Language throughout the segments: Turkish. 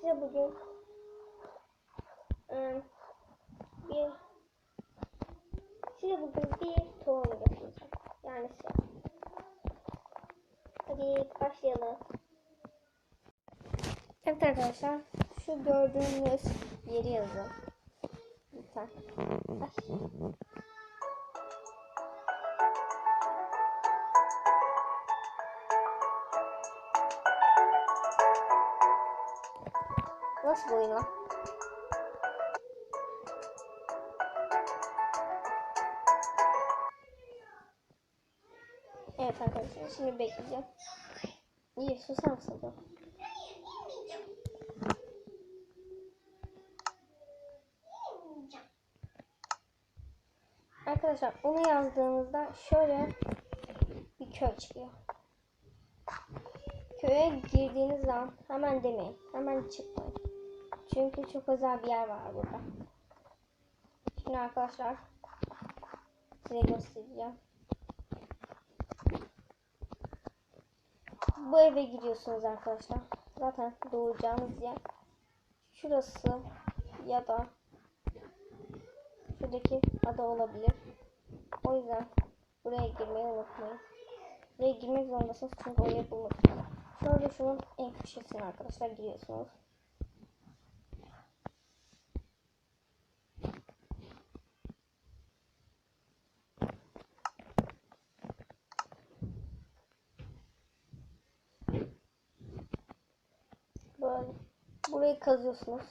size bugün ım, bir size bugün bir tuvalı göstereceğim. Yani size. Hadi başlayalım. Evet arkadaşlar şu gördüğünüz yeri yazın. Lütfen. Ay. Nasıl bu oyun lan? Evet arkadaşlar şimdi bekleyeceğim. İyi susar mısın? Arkadaşlar onu yazdığınızda şöyle bir köy çıkıyor. Köye girdiğiniz zaman hemen demeyin. Hemen çıkmayın. Çünkü çok özel bir yer var burada. Şimdi arkadaşlar size göstereceğim. Bu eve giriyorsunuz arkadaşlar. Zaten doğacağınız yer şurası ya da şuradaki ada olabilir. O yüzden buraya girmeyi unutmayın. Buraya girmek zorundasınız çünkü orayı bulmak. Şöyle şunun en köşesine arkadaşlar giriyorsunuz. Böyle burayı kazıyorsunuz.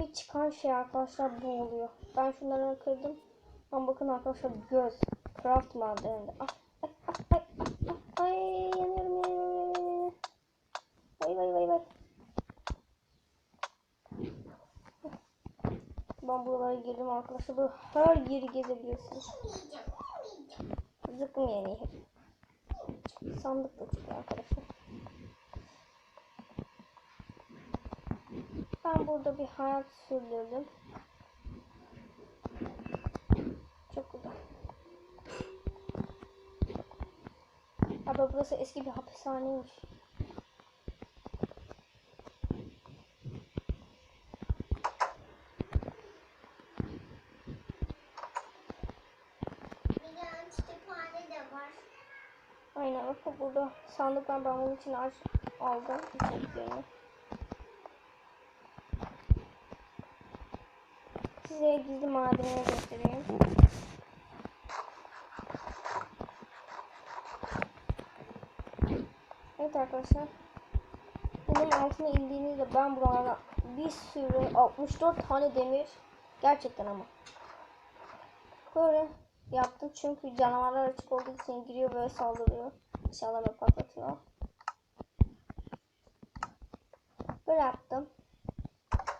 Ve çıkan şey arkadaşlar bu oluyor. Ben şunları kırdım. Ama bakın arkadaşlar göz. Craft madeninde. Ah, ay, ay, ay, ay, ay, yanıyorum, yanıyorum, yanıyorum. Vay vay vay vay. Ben buralara girdim arkadaşlar. Böyle her yeri gezebilirsiniz. Zıkkım yani. Sandık da çıkıyor arkadaşlar. Ben burada bir hayat sürdürdüm. Çok güzel. Ama burası eski bir hapishaneymiş. Aynen bakın burada sandıklar ben bunun için aç aldım. Size gizli madenleri göstereyim. Evet arkadaşlar. Bunun altına indiğinizde ben buralarda bir sürü 64 tane demir gerçekten ama böyle yaptım çünkü canavarlar açık olduğu için giriyor böyle saldırıyor. Eşyalarını patlatıyor. Böyle yaptım.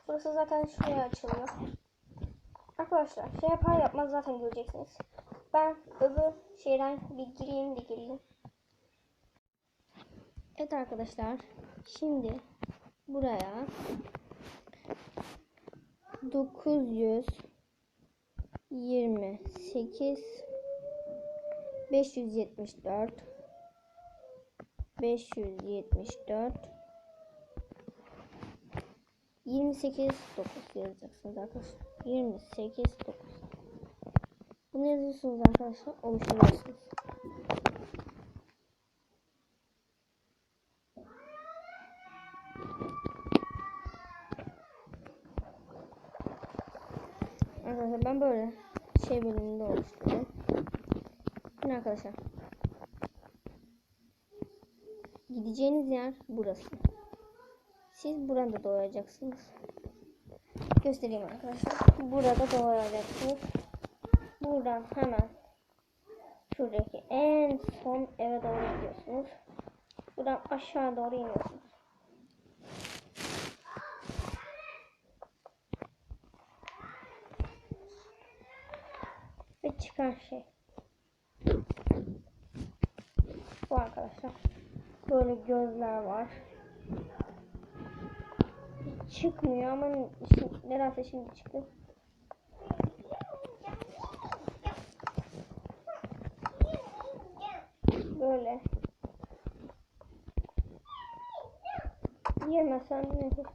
Burası zaten şuraya açılıyor. Arkadaşlar şey yapar yapmaz zaten göreceksiniz. Ben öbür şeyden bir gireyim de geleyim. Evet arkadaşlar. Şimdi buraya 928 574 574 28 9 yazacaksınız arkadaşlar. 28 9 Bunu yazıyorsunuz arkadaşlar. Oluşturuyorsunuz. Arkadaşlar ben böyle şey bölümünde oluşturdum. Şimdi arkadaşlar gideceğiniz yer burası. Siz burada doğacaksınız. Göstereyim arkadaşlar. Burada doğacaksınız. Buradan hemen şuradaki en son eve doğru gidiyorsunuz. Buradan aşağı doğru iniyorsunuz. Ve çıkan şey. Bu arkadaşlar. Böyle gözler var. Çıkmıyor ama şimdi, nedense şimdi çıktı. Böyle. Yemesen nehir.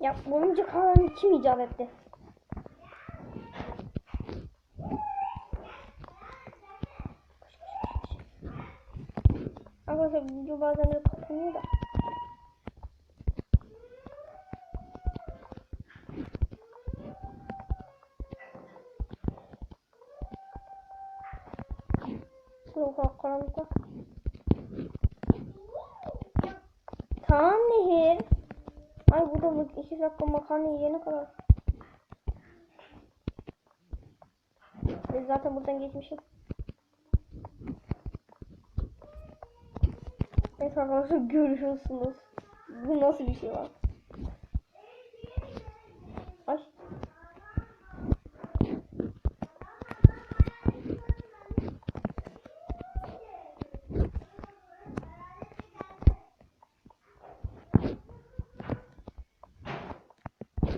Ya oyuncak ağını kim icat etti? Arkadaşlar video bazen de kapanıyor da. Bu kadar karanlıkta. Tamam Nehir. Ay burada mı? iki dakika makarna yiyene kadar. Ben zaten buradan geçmişim. Evet arkadaşlar görüyorsunuz. Bu nasıl bir şey var? Ay.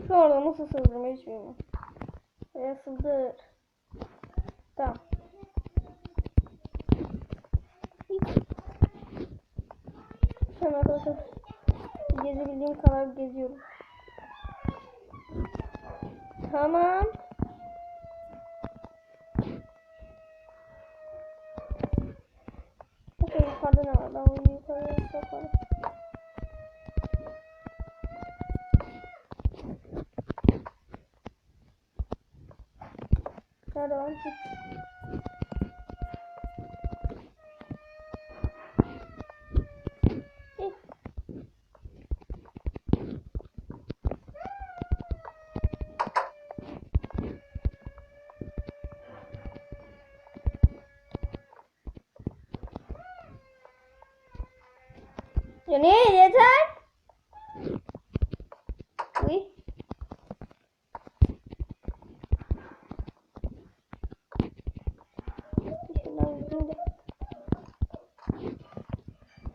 Şu arada nasıl sığdırma hiç bilmiyorum. Buraya sığdır. Tamam. An arkadaşlar gezebildiğim kadar geziyorum. Tamam. Bakın yukarıda ne var? Ben onu yukarıya sokarım. Nerede var? Ya ne yeter? Uy.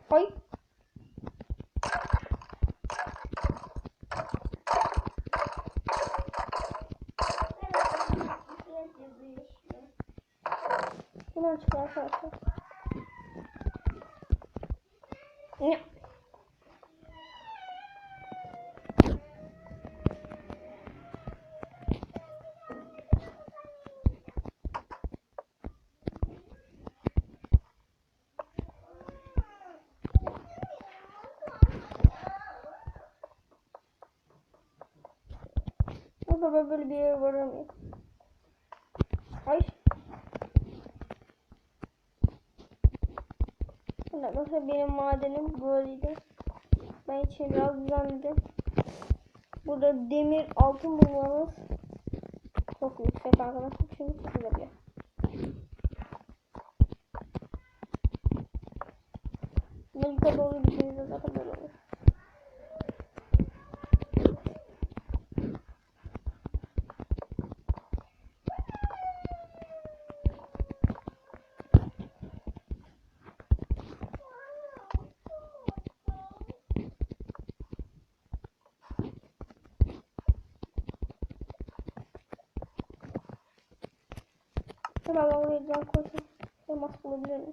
Ay. Bundan çıkıyor arkadaşlar. Ne? Burada ben böyle bir yere varamıyorum. Ay. Arkadaşlar benim madenim böyleydi. Ben için biraz düzenledim. Burada demir altın bulmanız çok yüksek arkadaşlar. Çünkü çıkılabiliyor. Bunu yukarı doğru gittiğinizde zaten böyle olur. Şuraya oraya can koysun. Elmas bulabilir miyim?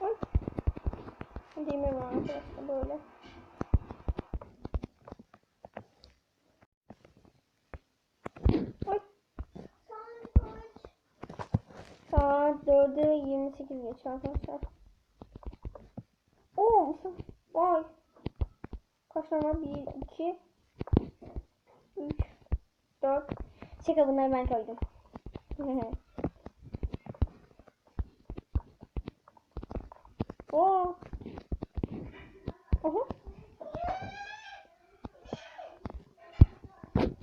Ay. Demir var arkadaşlar böyle. Ay. Saat 4'e 28 geçiyor arkadaşlar. Oo. Vay. Kaç tane var? 1, 2, 3, 4. Şaka bunları ben koydum. Oo. Aha.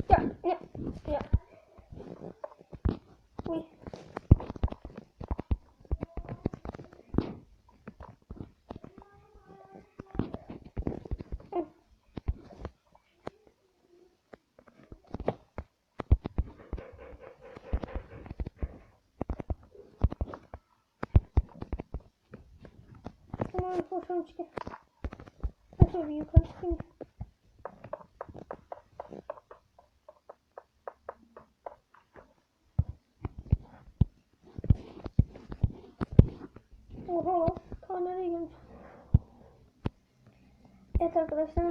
Ya, ya, ya. Uy. Aman hoşum çıktı. Şöyle bir yukarı çıkayım. Oha, kameraya girmiş. Evet arkadaşlar.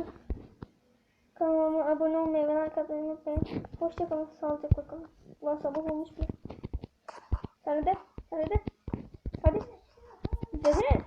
Kanalıma abone olmayı ve like atmayı unutmayın. Hoşçakalın, sağlıcakla kalın. Ulan sabah olmuş bile. Sen de, sen de. Hadi. Dene.